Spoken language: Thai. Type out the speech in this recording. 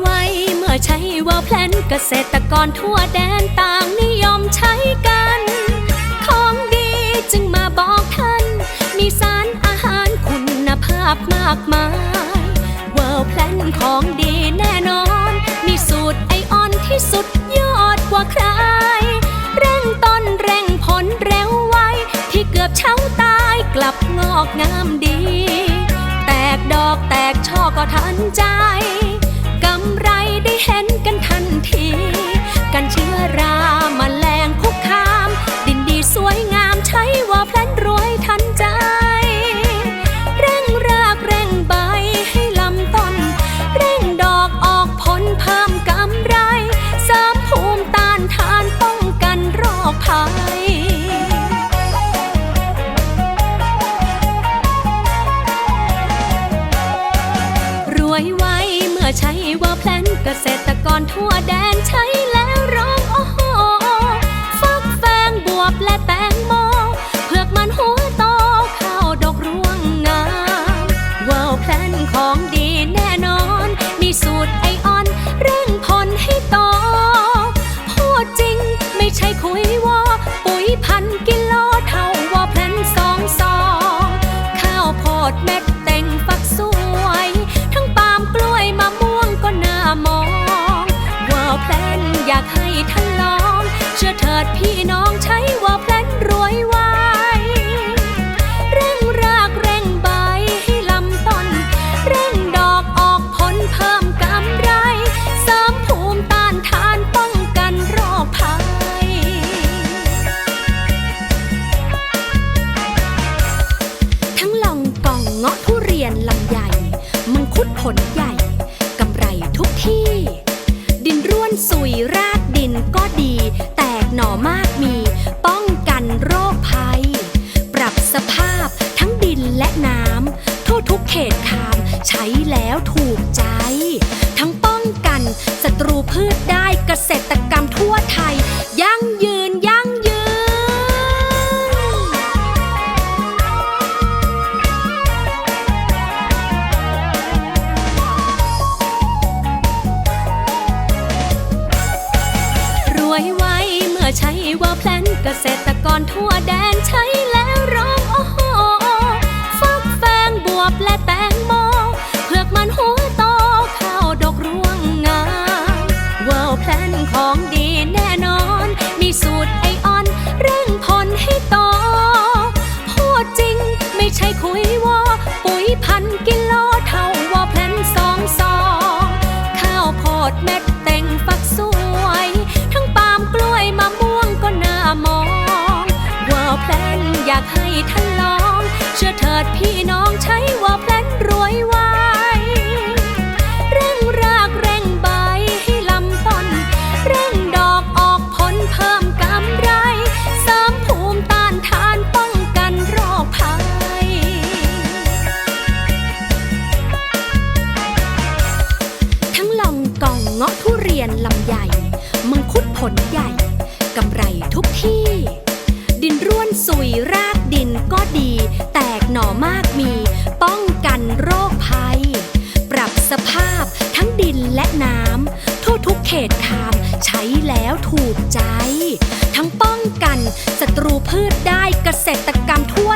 ไว้เกษตรกรทั่วแดนต่างนิยมใช้กัน ของดีจึงมาบอกท่าน มีสารอาหารคุณภาพมากมายเวิร์แพลนของดีแน่นอน มีสูตรไอออนที่สุดยอดกว่าใคร เร่งต้นเร่งผลเร็วไว ที่เกือบเช้าตายกลับงอกงามดี แตกดอกแตกช่อก็ทันใจ กำไรได้เห็นกันทันที กันเชื้อรามาแมลงคุกคาม ดินดีสวยงามใช้ว่าแพลนรวยทันใจ เร่งรากเร่งใบให้ลำต้น เร่งดอกออกผลเพิ่มกำไร เสริมภูมิต้านทานป้องกันโรคภัยรวยไว อใช้ว่าแพลนเกษตรกรทั่วแดนใช้ อยากให้ท่านลอง เชื่อเถิดพี่น้องใช้ว่าแพลนรวยไวเร่งรากเร่งใบให้ลำต้น เร่งดอกออกผลเพิ่มกำไร เสริมภูมิต้านทานป้องกันโรคภัย ทั้งลองกองเงาะทุเรียนลำใหญ่ มังคุดผลใหญ่ กำไรทุกที่ ดินร่วนสุย หน่อมากมี ป้องกันโรคภัย ปรับสภาพทั้งดินและน้ำทั่วทุกเขตคามใช้แล้วถูกใจ ทั้งป้องกันศัตรูพืชได้เกษตรกรรมทั่วไทย ยั่งยืนยั่งยืนรวยไวเมื่อ ใช้ว่าแพลนเกษตรกรทั่วแดนใช้ากให้ท่านลอง เชื่อเถิดพี่น้องใช้ว่าแพลนรวยไวเร่งรากเร่งใบให้ลำต้น เร่งดอกออกผลเพิ่มกำไร เสริมภูมิต้านทานป้องกันโรคภัย ทั้งลองกองเงาะทุเรียนลำใหญ่ มังคุดผลใหญ่กำไรทุกที่ ดินร่วนสุยรา ดินก็ดี แตกหน่อมากมี ป้องกันโรคภัย ปรับสภาพทั้งดินและน้ำทั่วทุกเขตคามใช้แล้วถูกใจ ทั้งป้องกันศัตรูพืชได้เกษตรกรรมทั่ว